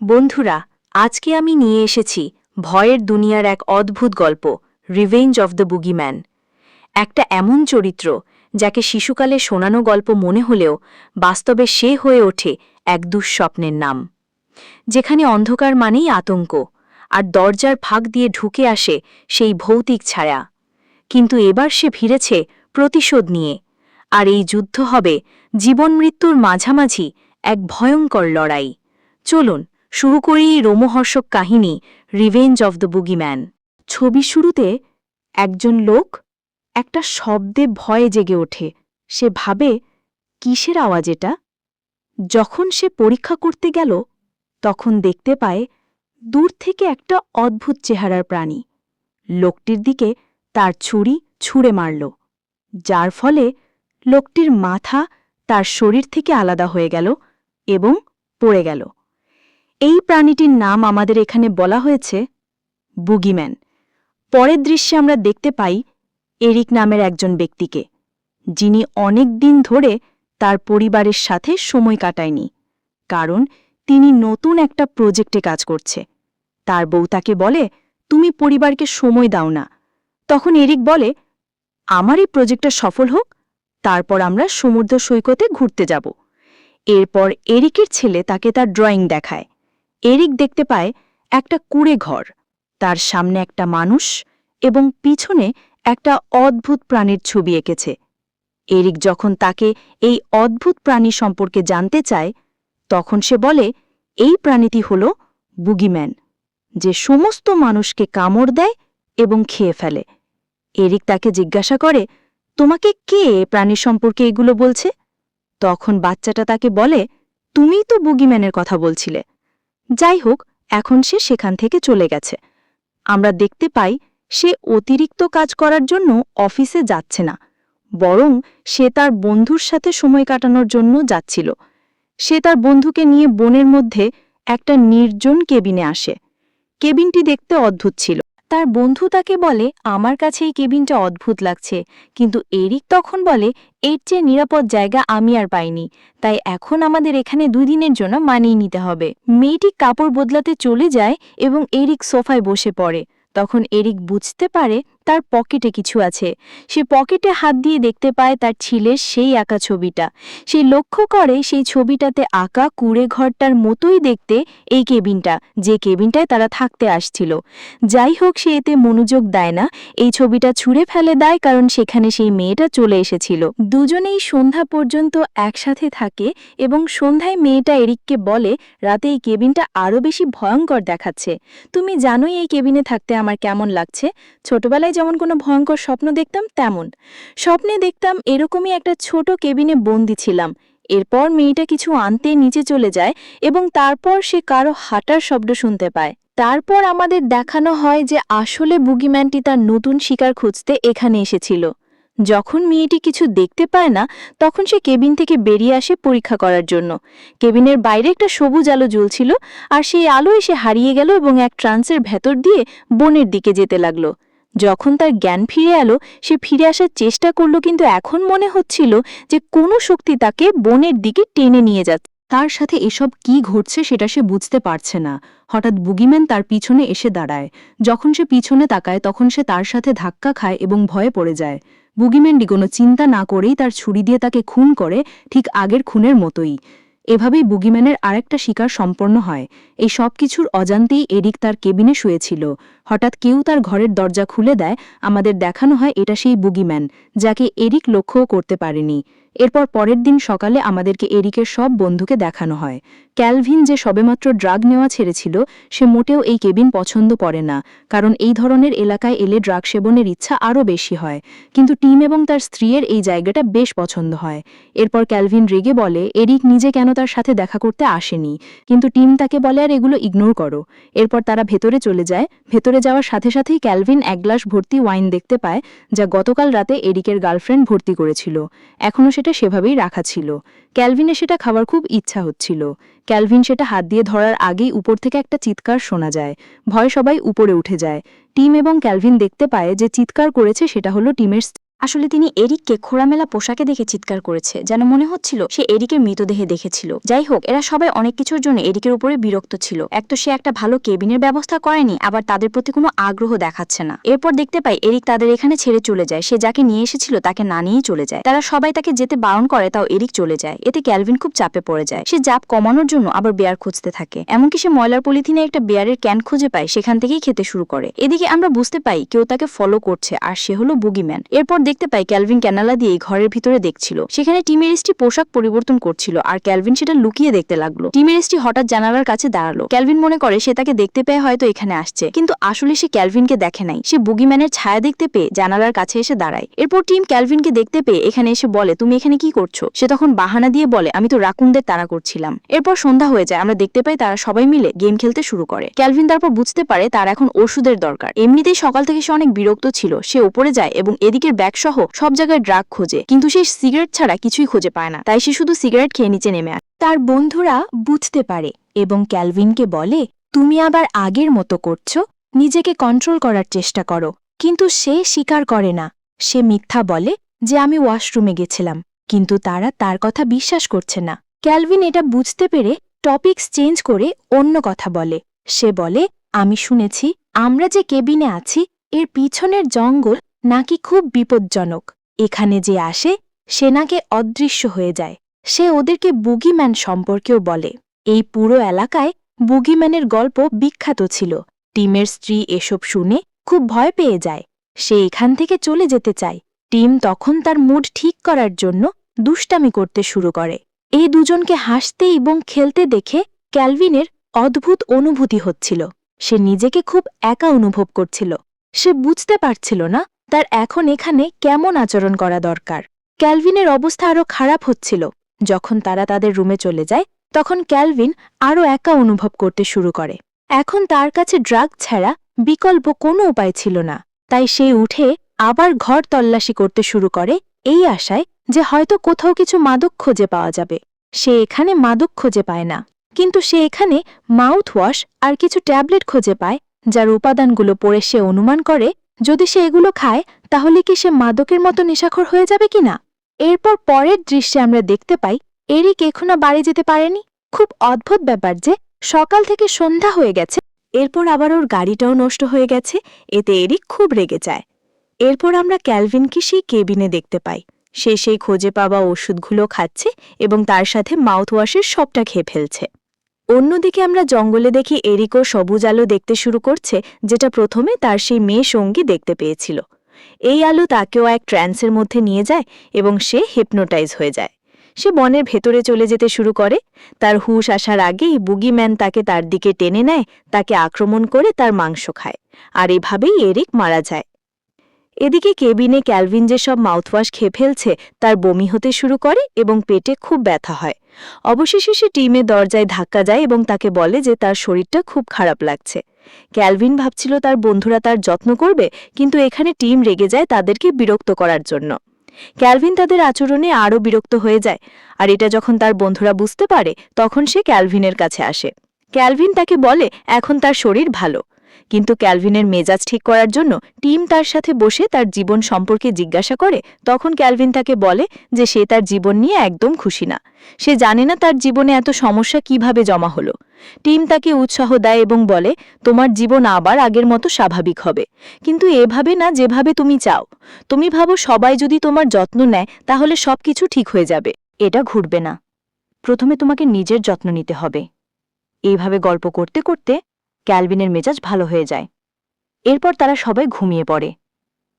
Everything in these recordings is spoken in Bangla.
বন্ধুরা, আজকে আমি নিয়ে এসেছি ভয়ের দুনিয়ার এক অদ্ভুত গল্প রিভেঞ্জ অফ দ্য বুগিম্যান একটা এমন চরিত্র যাকে শিশুকালে শোনানো গল্প মনে হলেও বাস্তবে সে হয়ে ওঠে এক দুঃস্বপ্নের নাম। যেখানে অন্ধকার মানেই আতঙ্ক, আর দরজার ফাঁক দিয়ে ঢুকে আসে সেই ভৌতিক ছায়া। কিন্তু এবার সে ফিরেছে প্রতিশোধ নিয়ে, আর এই যুদ্ধ হবে জীবন মৃত্যুর মাঝামাঝি এক ভয়ঙ্কর লড়াই। চলুন শুরু করি রোমহর্ষক কাহিনী রিভেঞ্জ অব দ্য বুগিম্যান ছবি শুরুতে একজন লোক একটা শব্দে ভয়ে জেগে ওঠে। সে ভাবে, কিসের আওয়াজ এটা? যখন সে পরীক্ষা করতে গেল, তখন দেখতে পায়, দূর থেকে একটা অদ্ভুত চেহারার প্রাণী। লোকটির দিকে তার ছুরি ছুঁড়ে মারল, যার ফলে লোকটির মাথা তার শরীর থেকে আলাদা হয়ে গেল এবং পড়ে গেল। এই প্রাণীটির নাম আমাদের এখানে বলা হয়েছে বুগিম্যান। পরের দৃশ্যে আমরা দেখতে পাই এরিক নামের একজন ব্যক্তিকে, যিনি অনেক দিন ধরে তার পরিবারের সাথে সময় কাটায়নি, কারণ তিনি নতুন একটা প্রজেক্টে কাজ করছে। তার বউ তাকে বলে, তুমি পরিবারকে সময় দাও না। তখন এরিক বলে, আমার এই প্রজেক্টটা সফল হোক, তারপর আমরা সমুদ্র সৈকতে ঘুরতে যাব। এরপর এরিকের ছেলে তাকে তার ড্রয়িং দেখায়। এরিক দেখতে পায় একটা কুড়ে ঘর। তার সামনে একটা মানুষ এবং পিছনে একটা অদ্ভুত প্রাণীর ছবি এঁকেছে। এরিক যখন তাকে এই অদ্ভুত প্রাণী সম্পর্কে জানতে চায়, তখন সে বলে, এই প্রাণীটি হল বুগিম্যান, যে সমস্ত মানুষকে কামড় দেয় এবং খেয়ে ফেলে এরিক তাকে জিজ্ঞাসা করে, তোমাকে কে প্রাণী সম্পর্কে এগুলো বলছে তখন বাচ্চাটা তাকে বলে, তুমিই তো বুগিম্যানের কথা বলছিলে। যাই হোক এখন সে সেখান থেকে চলে গেছে। আমরা দেখতে পাই, সে অতিরিক্ত কাজ করার জন্য অফিসে যাচ্ছে না, বরং সে তার বন্ধুর সাথে সময় কাটানোর জন্য যাচ্ছিল। সে তার বন্ধুকে নিয়ে বনের মধ্যে একটা নির্জন কেবিনে আসে। কেবিনটি দেখতে অদ্ভুত ছিল। তার বন্ধু তাকে বলে, আমার কাছে এই কেবিনটা অদ্ভুত লাগছে। কিন্তু এরিক তখন বলে, এর চেয়ে নিরাপদ জায়গা আমি আর পাইনি। তাই এখন আমাদের এখানে দুই দিনের জন্য মানিয়ে নিতে হবে। মেয়েটি কাপড় বদলাতে চলে যায় এবং এরিক সোফায় বসে পড়ে। তখন এরিক বুঝতে পারে তার পকেটে কিছু আছে। সে পকেটে হাত দিয়ে দেখতে পায় তার ছিলের সেই আঁকা ছবিটা। সে লক্ষ্য করে সেই ছবিটাতে আঁকা কুড়ে ঘরটার মতোই দেখতে এই কেবিনটা, যে কেবিনটায় তারা থাকতে আসছিল। যাই হোক, সে এতে মনোযোগ দেয় না। এই ছবিটা ছুঁড়ে ফেলে দেয় কারণ সেখানে সেই মেয়েটা চলে এসেছিল। দুজনেই সন্ধ্যা পর্যন্ত একসাথে থাকে এবং সন্ধ্যায় মেয়েটা এরিককে বলে, রাতে এই কেবিনটা আরও বেশি ভয়ঙ্কর দেখাচ্ছে। তুমি জানোই এই কেবিনে থাকতে আমার কেমন লাগছে? ছোটবেলায় যেমন কোনো ভয়ঙ্কর স্বপ্ন দেখতাম, তেমন। স্বপ্নে দেখতাম এরকমই একটা ছোট কেবিনে বন্দি ছিলাম। এরপর মেয়েটা কিছু আনতে নিচে চলে যায় এবং তারপর সে কারও হাঁটার শব্দ শুনতে পায়। তারপর আমাদের দেখানো হয় যে আসলে বুগিম্যানটি তার নতুন শিকার খুঁজতে এখানে এসেছিল। যখন মেয়েটি কিছু দেখতে পায় না, তখন সে কেবিন থেকে বেরিয়ে আসে পরীক্ষা করার জন্য। কেবিনের বাইরে একটা সবুজ আলো জ্বলছিল আর সেই আলো এসে হারিয়ে গেল এবং এক ট্রান্সের ভেতর দিয়ে বনের দিকে যেতে লাগল। যখন তার জ্ঞান ফিরে এলো, সে ফিরে আসার চেষ্টা করল, কিন্তু এখন মনে হচ্ছিল যে কোনো শক্তি তাকে বনের দিকে টেনে নিয়ে যাচ্ছে। তার সাথে এসব কি ঘটছে সেটা সে বুঝতে পারছে না। হঠাৎ বুগিম্যান তার পিছনে এসে দাঁড়ায়। যখন সে পিছনে তাকায়, তখন সে তার সাথে ধাক্কা খায় এবং ভয়ে পড়ে যায়। বুগিম্যানটি কোনো চিন্তা না করেই তার ছুরি দিয়ে তাকে খুন করে ঠিক আগের খুনের মতোই। এভাবেই বুগিম্যানের আরেকটা শিকার সম্পন্ন হয়। এই সব কিছুর অজান্তেই এরিক তার কেবিনে শুয়েছিল। হঠাৎ কেউ তার ঘরের দরজা খুলে দেয়, আমাদের দেখানো হয় এটা সেই বুগিম্যান যাকে এরিক লক্ষ্যও করতে পারেনি। এরপর পরের দিন সকালে আমাদেরকে এরিকের সব বন্ধুকে দেখানো হয়। ক্যালভিন যে সবেমাত্র ড্রাগ নেওয়া ছেড়েছিল, সে মোটেও এই কেবিন পছন্দ করে না, কারণ এই ধরনের এলাকায় এলে ড্রাগ সেবনের ইচ্ছা আরও বেশি হয়। কিন্তু টিম এবং তার স্ত্রীর এই জায়গাটা বেশ পছন্দ হয়। এরপর ক্যালভিন রেগে বলে, এরিক নিজে কেন তার সাথে দেখা করতে আসেনি? কিন্তু টিম তাকে বলে, আর এগুলো ইগনোর করো। এরপর তারা ভেতরে চলে যায়, ভেতরে যাওয়ার সাথে সাথেই ক্যালভিন এক গ্লাস ভর্তি ওয়াইন দেখতে পায়, যা গতকাল রাতে এরিকের গার্লফ্রেন্ড ভর্তি করেছিল। এখনও সেটা সেভাবেই রাখা ছিল। ক্যালভিনে সেটা খাওয়ার খুব ইচ্ছা হচ্ছিল। ক্যালভিন সেটা হাত দিয়ে ধরার আগেই উপর থেকে একটা চিৎকার শোনা যায়। ভয় সবাই উপরে উঠে যায়। টিম এবং ক্যালভিন দেখতে পায় যে চিৎকার করেছে সেটা হলো টিমের আসলে তিনি এরিককে খোড়ামেলা পোশাকে দেখে চিৎকার করেছে, যেন মনে হচ্ছিল সে এরিকের মৃতদেহে দেখেছিল। যাই হোক এরা সবাই অনেক কিছুর জন্য এরিকের উপরে বিরক্ত ছিল। এক তো সে একটা ভালো কেবিনের ব্যবস্থা করেনি, আবার তাদের প্রতি কোনো আগ্রহ দেখাচ্ছে না। এরপর দেখতে পাই এরিক তাদের এখানে ছেড়ে চলে যায়। সে যাকে নিয়ে এসেছিল তাকে না নিয়েই চলে যায়। তারা সবাই তাকে যেতে বারণ করে তাও এরিক চলে যায়। এতে ক্যালভিন খুব চাপে পড়ে যায়। সে চাপ কমানোর জন্য আবার বেয়ার খুঁজতে থাকে। এমনকি সে ময়লার পলিথিনে একটা বেয়ারের ক্যান খুঁজে পায়, সেখান থেকেই খেতে শুরু করে। এদিকে আমরা বুঝতে পাই কেউ তাকে ফলো করছে, আর সে হলো বুগিম্যান এরপর দেখতে পাই ক্যালভিন ক্যানালা দিয়ে ঘরের ভিতরে দেখছিল। সেখানে টিমেরিস্টি পোশাক পরিবর্তন করছিল আর ক্যালভিন সেটা লুকিয়ে দেখতে লাগল। টিমেরিস্টি হঠাৎ জানালার কাছে দাঁড়াল। ক্যালভিন মনে করে সে তাকে দেখতে পেয়ে হয়তো এখানে আসছে, কিন্তু আসলে সে ক্যালভিনকে দেখে নাই। সে বুগিম্যানের ছায়া দেখতে পেয়ে জানালার কাছে এসে দাঁড়ায়। এরপর টিম ক্যালভিনকে দেখতে পেয়ে এখানে এসে বলে, তুমি এখানে কি করছ? সে তখন বাহানা দিয়ে বলে, আমি তো রাকুনদের তাড়া করছিলাম। এরপর সন্ধ্যা হয়ে যায়, আমরা দেখতে পাই তারা সবাই মিলে গেম খেলতে শুরু করে। ক্যালভিন তারপর বুঝতে পারে তার এখন ওষুধের দরকার। এমনিতেই সকাল থেকে সে অনেক বিরক্ত ছিল। সে উপরে যায় এবং এদিকের ব্যাগ সহ সব জায়গায় ড্রাগ খোঁজে। কিন্তু সে সিগারেট ছাড়া কিছুই খুঁজে পায় না। তাই সে শুধু সিগারেট খেয়ে নিচে নেমে আসে তার বন্ধুরা বুঝতে পারে এবং ক্যালভিনকে বলে, তুমি আবার আগের মতো করছ? নিজেকে কন্ট্রোল করার চেষ্টা করো। কিন্তু সে স্বীকার করে না। সে মিথ্যা বলে যে, আমি ওয়াশরুমে গেছিলাম। কিন্তু তারা তার কথা বিশ্বাস করছে না। ক্যালভিন এটা বুঝতে পেরে টপিকস চেঞ্জ করে অন্য কথা বলে। সে বলে, আমি শুনেছি, আমরা যে কেবিনে আছি, এর পিছনের জঙ্গল নাকি খুব বিপজ্জনক। এখানে যে আসে, সে নাকি অদৃশ্য হয়ে যায়। সে ওদেরকে বুগিম্যান সম্পর্কেও বলে। এই পুরো এলাকায় বুগিম্যানের গল্প বিখ্যাত ছিল। টিমের স্ত্রী এসব শুনে খুব ভয় পেয়ে যায়। সে এখান থেকে চলে যেতে চায়। টিম তখন তার মুড ঠিক করার জন্য দুষ্টামি করতে শুরু করে। এই দুজনকে হাসতে এবং খেলতে দেখে ক্যালভিনের অদ্ভুত অনুভূতি হচ্ছিল। সে নিজেকে খুব একা অনুভব করছিল। সে বুঝতে পারছিল না তার এখন এখানে কেমন আচরণ করা দরকার? ক্যালভিনের অবস্থা আরও খারাপ হচ্ছিল। যখন তারা তাদের রুমে চলে যায়, তখন ক্যালভিন আরও একা অনুভব করতে শুরু করে। এখন তার কাছে ড্রাগ ছাড়া বিকল্প কোনো উপায় ছিল না। তাই সে উঠে আবার ঘর তল্লাশি করতে শুরু করে, এই আশায় যে হয়তো কোথাও কিছু মাদক খুঁজে পাওয়া যাবে। সে এখানে মাদক খুঁজে পায় না। কিন্তু সে এখানে মাউথওয়াশ আর কিছু ট্যাবলেট খুঁজে পায়, যার উপাদানগুলো পড়ে সে অনুমান করে যদি সে এগুলো খায়, তাহলে কি সে মাদকের মতো নেশাখর হয়ে যাবে কিনা এরপর পরের দৃশ্যে আমরা দেখতে পাই, এরিক এখনও বাড়ি যেতে পারেনি। খুব অদ্ভুত ব্যাপার যে, সকাল থেকে সন্ধ্যা হয়ে গেছে, এরপর আবার ওর গাড়িটাও নষ্ট হয়ে গেছে, এতে এরিক খুব রেগে যায়। এরপর আমরা ক্যালভিনকে সেই কেবিনে দেখতে পাই। সে সেই খোঁজে পাওয়া ওষুধগুলো খাচ্ছে এবং তার সাথে মাউথওয়াশের সবটা খেয়ে ফেলছে। অন্যদিকে আমরা জঙ্গলে দেখি এরিকও সবুজ আলো দেখতে শুরু করছে, যেটা প্রথমে তার সেই মেয়ে সঙ্গী দেখতে পেয়েছিল। এই আলো তাকেও এক ট্র্যান্সের মধ্যে নিয়ে যায় এবং সে হিপনোটাইজ হয়ে যায়। সে বনের ভেতরে চলে যেতে শুরু করে। তার হুশ আসার আগেই বুগিম্যান তাকে তার দিকে টেনে নেয়, তাকে আক্রমণ করে তার মাংস খায়। আর এভাবেই এরিক মারা যায়। এদিকে কেবিনে ক্যালভিন যে সব মাউথওয়াশ খেয়ে ফেলছে, তার বমি হতে শুরু করে এবং পেটে খুব ব্যথা হয়। অবশেষে সে টিমে দরজায় ধাক্কা যায় এবং তাকে বলে যে তার শরীরটা খুব খারাপ লাগছে। ক্যালভিন ভাবছিল তার বন্ধুরা তার যত্ন করবে, কিন্তু এখানে টিম রেগে যায় তাদেরকে বিরক্ত করার জন্য। ক্যালভিন তাদের আচরণে আরও বিরক্ত হয়ে যায়, আর এটা যখন তার বন্ধুরা বুঝতে পারে, তখন সে ক্যালভিনের কাছে আসে। ক্যালভিন তাকে বলে, এখন তার শরীর ভালো। কিন্তু ক্যালভিনের মেজাজ ঠিক করার জন্য টিম তার সাথে বসে তার জীবন সম্পর্কে জিজ্ঞাসা করে, তখন ক্যালভিন তাকে বলে যে সে তার জীবন নিয়ে একদম খুশি না। সে জানে না তার জীবনে এত সমস্যা কীভাবে জমা হলো। টিম তাকে উৎসাহ দেয় এবং বলে, তোমার জীবন আবার আগের মতো স্বাভাবিক হবে। কিন্তু এভাবে না যেভাবে তুমি চাও। তুমি ভাবো সবাই যদি তোমার যত্ন নেয়, তাহলে সবকিছু ঠিক হয়ে যাবে। এটা ঘুরবে না। প্রথমে তোমাকে নিজের যত্ন নিতে হবে। এইভাবে গল্প করতে করতে ক্যালভিনের মেজাজ ভালো হয়ে যায়। এরপর তারা সবাই ঘুমিয়ে পড়ে।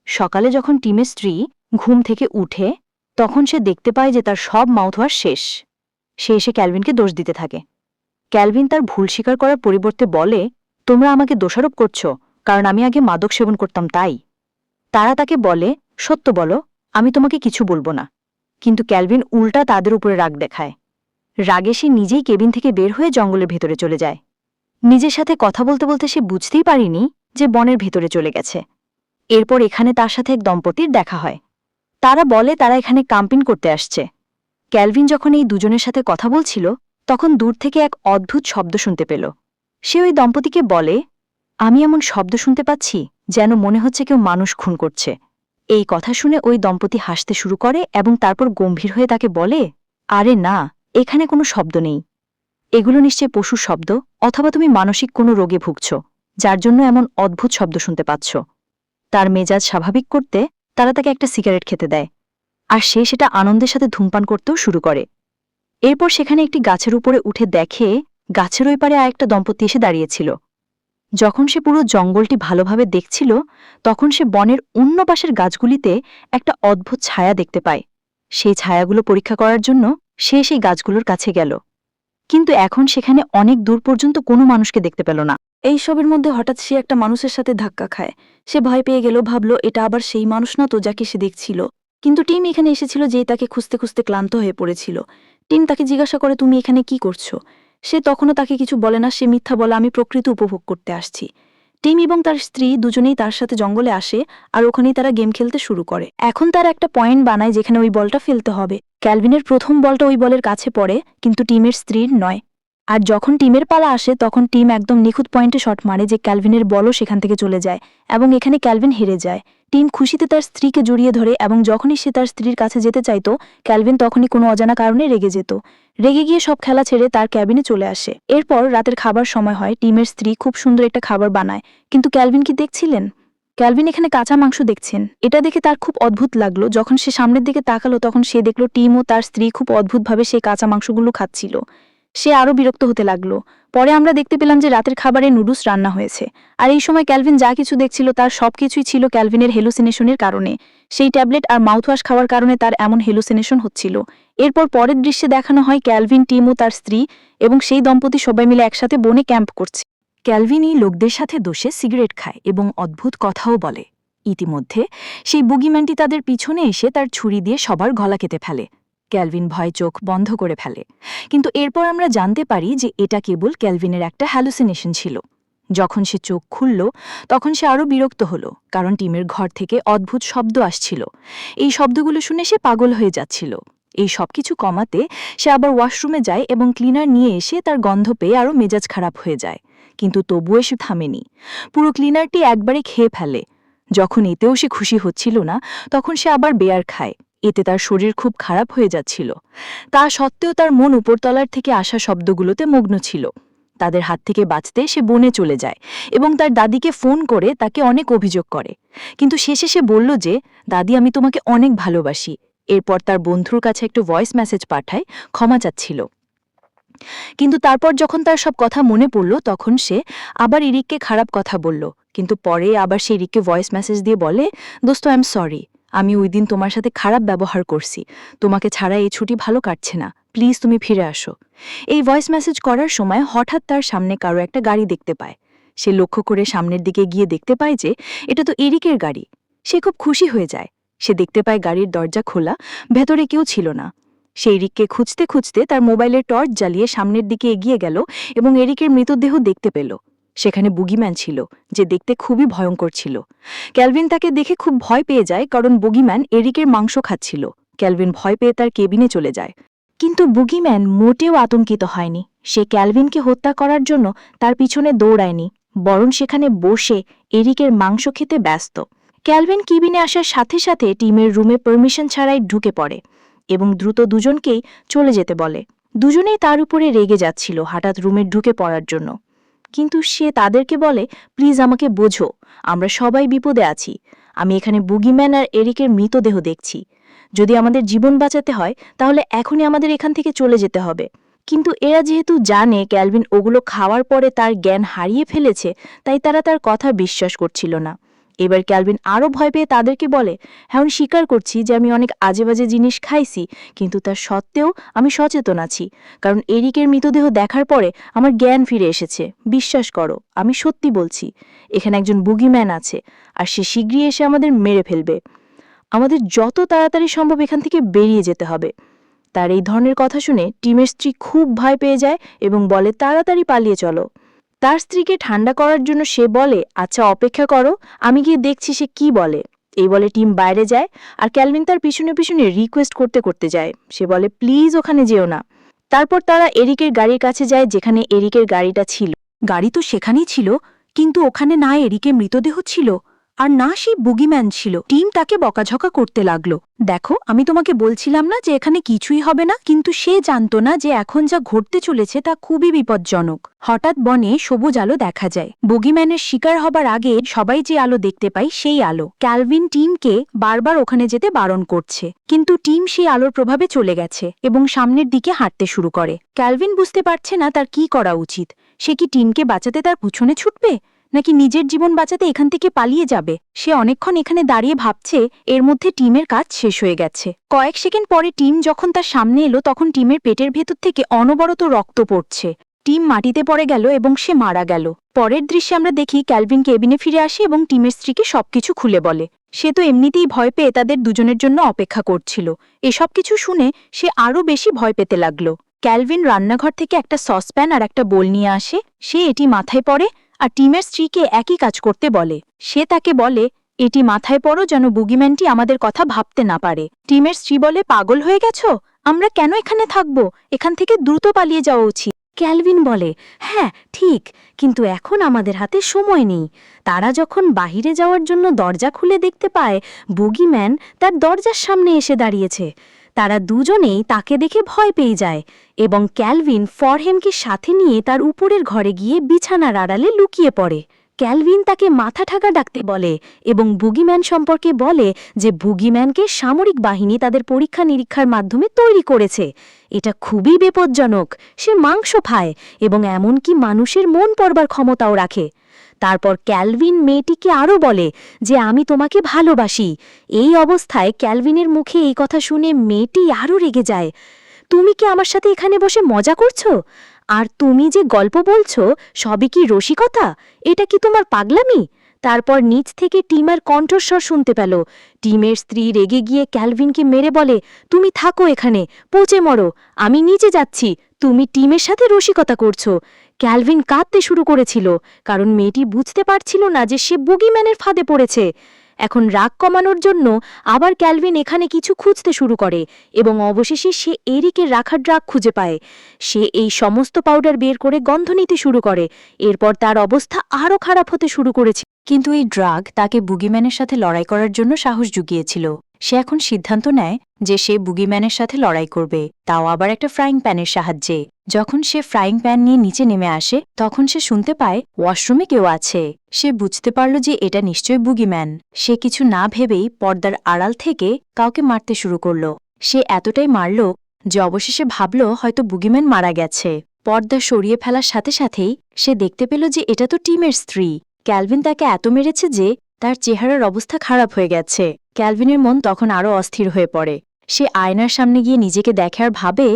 সকালে যখন টিমের স্ত্রী ঘুম থেকে উঠে, তখন সে দেখতে পায় যে তার সব মাউথওয়াশ শেষ। সে এসে ক্যালভিনকে দোষ দিতে থাকে। ক্যালভিন তার ভুল স্বীকার করার পরিবর্তে বলে, তোমরা আমাকে দোষারোপ করছ, কারণ আমি আগে মাদক সেবন করতাম তাই। তারা তাকে বলে, সত্য বলো, আমি তোমাকে কিছু বলব না। কিন্তু ক্যালভিন উল্টা তাদের উপরে রাগ দেখায়। রাগে সে নিজেই কেবিন থেকে বের হয়ে জঙ্গলের ভেতরে চলে যায়। নিজের সাথে কথা বলতে বলতে সে বুঝতেই পারিনি যে বনের ভেতরে চলে গেছে। এরপর এখানে তার সাথে এক দম্পতির দেখা হয়। তারা বলে তারা এখানে কাম্পিং করতে আসছে। ক্যালভিন যখন এই দুজনের সাথে কথা বলছিল, তখন দূর থেকে এক অদ্ভুত শব্দ শুনতে পেল। সে ওই দম্পতিকে বলে, আমি এমন শব্দ শুনতে পাচ্ছি যেন মনে হচ্ছে কেউ মানুষ খুন করছে। এই কথা শুনে ওই দম্পতি হাসতে শুরু করে এবং তারপর গম্ভীর হয়ে তাকে বলে, আরে না, এখানে কোনো শব্দ নেই। এগুলো নিশ্চয় পশুর শব্দ, অথবা তুমি মানসিক কোনো রোগে ভুগছ, যার জন্য এমন অদ্ভুত শব্দ শুনতে পাচ্ছ। তার মেজাজ স্বাভাবিক করতে তারা তাকে একটা সিগারেট খেতে দেয়, আর সে সেটা আনন্দের সাথে ধূমপান করতেও শুরু করে। এরপর সেখানে একটি গাছের উপরে উঠে দেখে গাছের ওই পারে আরেকটা দম্পতি এসে দাঁড়িয়েছিল। যখন সে পুরো জঙ্গলটি ভালোভাবে দেখছিল, তখন সে বনের অন্য পাশের গাছগুলিতে একটা অদ্ভুত ছায়া দেখতে পায়। সেই ছায়াগুলো পরীক্ষা করার জন্য সে সেই গাছগুলোর কাছে গেল। কিন্তু এখন সেখানে অনেক দূর পর্যন্ত কোনো মানুষকে দেখতে পেল না। এই সবের মধ্যে হঠাৎ সে একটা মানুষের সাথে ধাক্কা খায়। সে ভয় পেয়ে গেল, ভাবল, এটা আবার সেই মানুষ না তো যাকে সে দেখছিল? কিন্তু টিম এখানে এসেছিল যে তাকে খুঁজতে খুঁজতে ক্লান্ত হয়ে পড়েছিল। টিম তাকে জিজ্ঞাসা করে, তুমি এখানে কি করছ? সে তখনও তাকে কিছু বলে না, সে মিথ্যা বলে, আমি প্রকৃত উপভোগ করতে আসছি। টিম এবং তার স্ত্রী দুজনেই তার সাথে জঙ্গলে আসে আর ওখানেই তারা গেম খেলতে শুরু করে। এখন তার একটা পয়েন্ট বানায় যেখানে ওই বলটা ফেলতে হবে। ক্যালভিনের প্রথম বলটা ওই বলের কাছে পড়ে, কিন্তু টিমের স্ত্রীর নয়। আর যখন টিমের পালা আসে, তখন টিম একদম নিখুঁত পয়েন্টে শট মারে যে ক্যালভিনের বলও সেখান থেকে চলে যায় এবং এখানে ক্যালভিন হেরে যায়। টিম খুশিতে তার স্ত্রীকে জড়িয়ে ধরে এবং যখনই সে তার স্ত্রীর কাছে যেতে চাইতো, ক্যালভিন তখনই কোনো অজানা কারণে রেগে যেত। রেগে গিয়ে সব খেলা ছেড়ে তার ক্যাবিনে চলে আসে। এরপর রাতের খাবার সময় হয়, টিমের স্ত্রী খুব সুন্দর একটা খাবার বানায়। কিন্তু ক্যালভিন কি দেখছিলেন? ক্যালভিন এখানে কাঁচা মাংস দেখছেন। এটা দেখে তার খুব অদ্ভুত লাগল। যখন সে সামনের দিকে তাকালো, তখন সে দেখল টিম ও তার স্ত্রী খুব অদ্ভুতভাবে সেই কাঁচা মাংসগুলো খাচ্ছিল। সে আরও বিরক্ত হতে লাগল। পরে আমরা দেখতে পেলাম যে রাতের খাবারে নুডলস রান্না হয়েছে। আর এই সময় ক্যালভিন যা কিছু দেখছিল তার সবকিছুই ছিল ক্যালভিনের হেলুসিনেশনের কারণে। সেই ট্যাবলেট আর মাউথওয়াশ খাওয়ার কারণে তার এমন হেলুসিনেশন হচ্ছিল। এরপর পরের দৃশ্যে দেখানো হয় ক্যালভিন, টিম ও তার স্ত্রী এবং সেই দম্পতি সবাই মিলে একসাথে বনে ক্যাম্প করছে। ক্যালভিন এই লোকদের সাথে দোষে সিগারেট খায় এবং অদ্ভুত কথাও বলে। ইতিমধ্যে সেই বুগিম্যানটি তাদের পিছনে এসে তার ছুরি দিয়ে সবার গলা কেটে ফেলে। ক্যালভিন ভয় চোখ বন্ধ করে ফেলে। কিন্তু এরপর আমরা জানতে পারি যে এটা কেবল ক্যালভিনের একটা হ্যালুসিনেশন ছিল। যখন সে চোখ খুলল, তখন সে আরও বিরক্ত হল, কারণ টিমের ঘর থেকে অদ্ভুত শব্দ আসছিল। এই শব্দগুলো শুনে সে পাগল হয়ে যাচ্ছিল। এই সবকিছু কমাতে সে আবার ওয়াশরুমে যায় এবং ক্লিনার নিয়ে এসে তার গন্ধ পেয়ে আরও মেজাজ খারাপ হয়ে যায়। কিন্তু তবুও সে থামেনি। পুরো ক্লিনারটি একবারে খেয়ে ফেলে। যখন এতেও সে খুশি হচ্ছিল না, তখন সে আবার বেয়ার খায়। এতে তার শরীর খুব খারাপ হয়ে যাচ্ছিল। তা সত্ত্বেও তার মন উপরতলার থেকে আসা শব্দগুলোতে মগ্ন ছিল। তাদের হাত থেকে বাঁচতে সে বনে চলে যায় এবং তার দাদিকে ফোন করে তাকে অনেক অভিযোগ করে। কিন্তু শেষে সে বলল যে, দাদি, আমি তোমাকে অনেক ভালোবাসি। এরপর তার বন্ধুর কাছে একটু ভয়েস মেসেজ পাঠায়, ক্ষমা চাচ্ছিল। কিন্তু তারপর যখন তার সব কথা মনে পড়ল, তখন সে আবার ইরিককে খারাপ কথা বলল। কিন্তু পরে আবার সে ইরিককে ভয়েস মেসেজ দিয়ে বলে, দোস্ত আই এম সরি আমি ওই দিন তোমার সাথে খারাপ ব্যবহার করছি। তোমাকে ছাড়া এই ছুটি ভালো কাটছে না। প্লিজ তুমি ফিরে আসো। এই ভয়েস মেসেজ করার সময় হঠাৎ তার সামনে কারও একটা গাড়ি দেখতে পায়। সে লক্ষ্য করে সামনের দিকে গিয়ে দেখতে পায় যে এটা তো এরিকের গাড়ি। সে খুব খুশি হয়ে যায়। সে দেখতে পায় গাড়ির দরজা খোলা, ভেতরে কেউ ছিল না। সে এরিককে খুঁজতে খুঁজতে তার মোবাইলের টর্চ জ্বালিয়ে সামনের দিকে এগিয়ে গেল এবং এরিকের মৃতদেহ দেখতে পেল। সেখানে বুগিম্যান ছিল, যে দেখতে খুবই ভয়ঙ্কর ছিল। ক্যালভিন তাকে দেখে খুব ভয় পেয়ে যায়, কারণ বুগিম্যান এরিকের মাংস খাচ্ছিল। ক্যালভিন ভয় পেয়ে তার কেবিনে চলে যায়। কিন্তু বুগিম্যান মোটেও আতঙ্কিত হয়নি। সে ক্যালভিনকে হত্যা করার জন্য তার পিছনে দৌড়ায়নি, বরং সেখানে বসে এরিকের মাংস খেতে ব্যস্ত। ক্যালভিন কিবিনে আসার সাথে সাথে টিমের রুমে পারমিশন ছাড়াই ঢুকে পড়ে এবং দ্রুত দুজনকেই চলে যেতে বলে। দুজনেই তার উপরে রেগে যাচ্ছিল হঠাৎ রুমে ঢুকে পড়ার জন্য। কিন্তু সে তাদেরকে বলে, প্লিজ আমাকে বোঝো, আমরা সবাই বিপদে আছি। আমি এখানে বুগিম্যান আর এরিকের মৃতদেহ দেখছি। যদি আমাদের জীবন বাঁচাতে হয়, তাহলে এখনই আমাদের এখান থেকে চলে যেতে হবে। কিন্তু এরা যেহেতু জানে ক্যালভিন ওগুলো খাওয়ার পরে তার জ্ঞান হারিয়ে ফেলেছে, তাই তারা তার কথা বিশ্বাস করছিল না। এবার ক্যালভিন আরও ভয় পেয়ে তাদেরকে বলে হ্যাঁ স্বীকার করছি যে আমি অনেক আজে বাজে জিনিস খাইছি, কিন্তু তার সত্ত্বেও আমি সচেতন আছি। কারণ এরিকের মৃতদেহ দেখার পরে আমার জ্ঞান ফিরে এসেছে। বিশ্বাস করো, আমি সত্যি বলছি, এখানে একজন বুগিম্যান আছে, আর সে শীঘ্রই এসে আমাদের মেরে ফেলবে। আমাদের যত তাড়াতাড়ি সম্ভব এখান থেকে বেরিয়ে যেতে হবে। তার এই ধরনের কথা শুনে টিমের স্ত্রী খুব ভয় পেয়ে যায় এবং বলে, তাড়াতাড়ি পালিয়ে চলো। তার স্ত্রীকে ঠান্ডা করার জন্য সে বলে আচ্ছা অপেক্ষা করো, আমি গিয়ে দেখছি সে কি বলে। এই বলে টিম বাইরে যায় আর ক্যালভিন তার পিছনে পিছনে রিকোয়েস্ট করতে করতে যায়। সে বলে, প্লিজ ওখানে যেও না। তারপর তারা এরিকের গাড়ির কাছে যায়, যেখানে এরিকের গাড়িটা ছিল। গাড়ি তো সেখানেই ছিল, কিন্তু ওখানে না এরিকে মৃতদেহ ছিল। আর না সেই বুগিম্যান ছিল। টিম তাকে বকাঝকা করতে লাগল। দেখো, আমি তোমাকে বলছিলাম না যে এখানে কিছুই হবে না, কিন্তু সে জানত না যে এখন যা ঘটতে চলেছে তা খুবই বিপজ্জনক। হঠাৎ বনে সবুজ আলো দেখা যায়। বগিম্যানের শিকার হবার আগে সবাই যে আলো দেখতে পায় সেই আলো। ক্যালভিন টিমকে বারবার ওখানে যেতে বারণ করছে। কিন্তু টিম সেই আলোর প্রভাবে চলে গেছে এবং সামনের দিকে হাঁটতে শুরু করে। ক্যালভিন বুঝতে পারছে না তার কি করা উচিত। সে কি টিমকে বাঁচাতে তার পুছনে ছুটবে? নাকি নিজের জীবন বাঁচাতে এখান থেকে পালিয়ে যাবে? সে অনেকক্ষণ এখানে দাঁড়িয়ে ভাবছে, এর মধ্যে টিমের কাজ শেষ হয়ে গেছে। কয়েক সেকেন্ড পরে টিম যখন তার সামনে এলো, তখন টিমের পেটের ভেতর থেকে অনবরত রক্ত পড়ছে। টিম মাটিতে পড়ে গেল এবং সে মারা গেল। পরের দৃশ্যে আমরা দেখি, ক্যালভিন কেবিনে ফিরে আসে এবং টিমের স্ত্রীকে সবকিছু খুলে বলে। সে তো এমনিতেই ভয় পেয়ে তাদের দুজনের জন্য অপেক্ষা করছিল। এসব কিছু শুনে সে আরও বেশি ভয় পেতে লাগল। ক্যালভিন রান্নাঘর থেকে একটা সসপ্যান আর একটা বোল নিয়ে আসে। সে এটি মাথায় পড়ে আর টিমের স্ত্রীকে একই কাজ করতে বলে। সে তাকে বলে, এটি মাথায় পড়ো যেন বুগিম্যানটি আমাদের কথা ভাবতে না পারে। টিমের স্ত্রী বলে, পাগল হয়ে গেছ? আমরা কেন এখানে থাকব? এখান থেকে দ্রুত পালিয়ে যাওয়া উচিত। ক্যালভিন বলে হ্যাঁ ঠিক, কিন্তু এখন আমাদের হাতে সময় নেই। তারা যখন বাহিরে যাওয়ার জন্য দরজা খুলে দেখতে পায়, বুগিম্যান তার দরজার সামনে এসে দাঁড়িয়েছে। তারা দুজনেই তাকে দেখে ভয় পেয়ে যায় এবং ক্যালভিন ফরহেমকে সাথে নিয়ে তার উপরের ঘরে গিয়ে বিছানার আড়ালে লুকিয়ে পড়ে। ক্যালভিন তাকে মাথা ঠাকা ডাকতে বলে এবং বুগিম্যান সম্পর্কে বলে যে বুগিম্যানকে সামরিক বাহিনী তাদের পরীক্ষা নিরীক্ষার মাধ্যমে তৈরি করেছে। এটা খুবই বিপজ্জনক। সে মাংস খায় এবং এমনকি মানুষের মন পড়বার ক্ষমতাও রাখে। তারপর ক্যালভিন মেয়েটিকে আরও বলে যে, আমি তোমাকে ভালোবাসি। এই অবস্থায় ক্যালভিনের মুখে এই কথা শুনে মেয়েটি আরও রেগে যায়। তুমি কি আমার সাথে এখানে বসে মজা করছ? আর তুমি যে গল্প বলছো, সবই কি রসিকতা? এটা কি তোমার পাগলামি? তারপর নিচ থেকে টিমের কণ্ঠস্বর শুনতে পেল। টিমের স্ত্রী রেগে গিয়ে ক্যালভিনকে মেরে বলে, তুমি থাকো এখানে, পচে মরো, আমি নিচে যাচ্ছি, তুমি টিমের সাথে রসিকতা করছ। ক্যালভিন কাঁদতে শুরু করেছিল, কারণ মেয়েটি বুঝতে পারছিল না যে সে বুগিম্যানের ফাঁদে পড়েছে। এখন রাগ কমানোর জন্য আবার ক্যালভিন এখানে কিছু খুঁজতে শুরু করে এবং অবশেষে সে এরিকের রাখার ড্রাগ খুঁজে পায়। সে এই সমস্ত পাউডার বের করে গন্ধ নিতে শুরু করে। এরপর তার অবস্থা আরও খারাপ হতে শুরু করেছে। কিন্তু এই ড্রাগ তাকে বুগিম্যানের সাথে লড়াই করার জন্য সাহস জুগিয়েছিল। সে এখন সিদ্ধান্ত নেয় যে সে বুগিম্যানের সাথে লড়াই করবে। তাও আবার একটা ফ্রাইং প্যানের সাহায্যে। যখন সে ফ্রাইং প্যান নিয়ে নিচে নেমে আসে, তখন সে শুনতে পায়, ওয়াশরুমে কেউ আছে। সে বুঝতে পারল যে এটা নিশ্চয় বুগিম্যান। সে কিছু না ভেবেই পর্দার আড়াল থেকে কাউকে মারতে শুরু করল। সে এতটাই মারল যে অবশেষে ভাবল হয়তো বুগিম্যান মারা গেছে। পর্দা সরিয়ে ফেলার সাথে সাথেই সে দেখতে পেল যে এটা তো টিমের স্ত্রী। ক্যালভিন তাকে এত মেরেছে যে, তার চেহারার অবস্থা খারাপ হয়ে গেছে। ক্যালভিনের মন তখন আরও অস্থির হয়ে পড়ে। সে আয়নার সামনে গিয়ে নিজেকে দেখে আর ভাবে,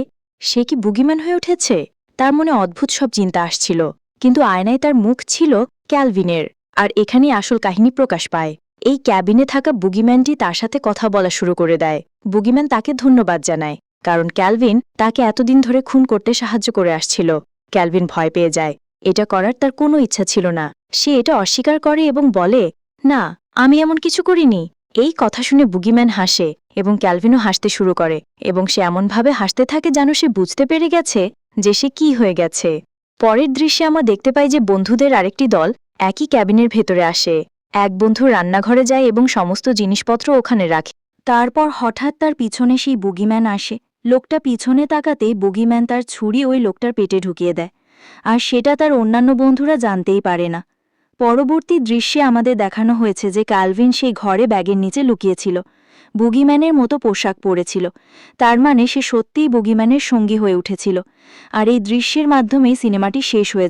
সে কি বুগিম্যান হয়ে উঠেছে? তার মনে অদ্ভুত সব চিন্তা আসছিল। কিন্তু আয়নায় তার মুখ ছিল ক্যালভিনের, আর এখানেই আসল কাহিনী প্রকাশ পায়। এই ক্যাবিনে থাকা বুগিম্যানটি তার সাথে কথা বলা শুরু করে দেয়। বুগিম্যান তাকে ধন্যবাদ জানায়, কারণ ক্যালভিন তাকে এতদিন ধরে খুন করতে সাহায্য করে আসছিল। ক্যালভিন ভয় পেয়ে যায়। এটা করার তার কোনো ইচ্ছা ছিল না। সে এটা অস্বীকার করে এবং বলে, না, আমি এমন কিছু করিনি। এই কথা শুনে বুগিম্যান হাসে এবং ক্যালভিনও হাসতে শুরু করে এবং সে এমনভাবে হাসতে থাকে যেন সে বুঝতে পেরে গেছে যে সে কি হয়ে গেছে। পরের দৃশ্যে আমরা দেখতে পাই যে বন্ধুদের আরেকটি দল একই ক্যাবিনের ভেতরে আসে। এক বন্ধু রান্নাঘরে যায় এবং সমস্ত জিনিসপত্র ওখানে রাখে। তারপর হঠাৎ তার পিছনে সেই বুগিম্যান আসে। লোকটা পিছনে তাকাতে বুগিম্যান তার ছুরি ওই লোকটার পেটে ঢুকিয়ে দেয়। আর সেটা তার অন্যান্য বন্ধুরা জানতেই পারে না। পরবর্তী দৃশ্যে আমাদের দেখানো হয়েছে যে কালভিন সেই ঘরে ব্যাগের নিচে লুকিয়েছিল। বুগিম্যানের মতো পোশাক পরেছিল। তার মানে সে সত্যিই বুগিম্যানের সঙ্গী হয়ে উঠেছিল। আর এই দৃশ্যের মাধ্যমেই সিনেমাটি শেষ হয়ে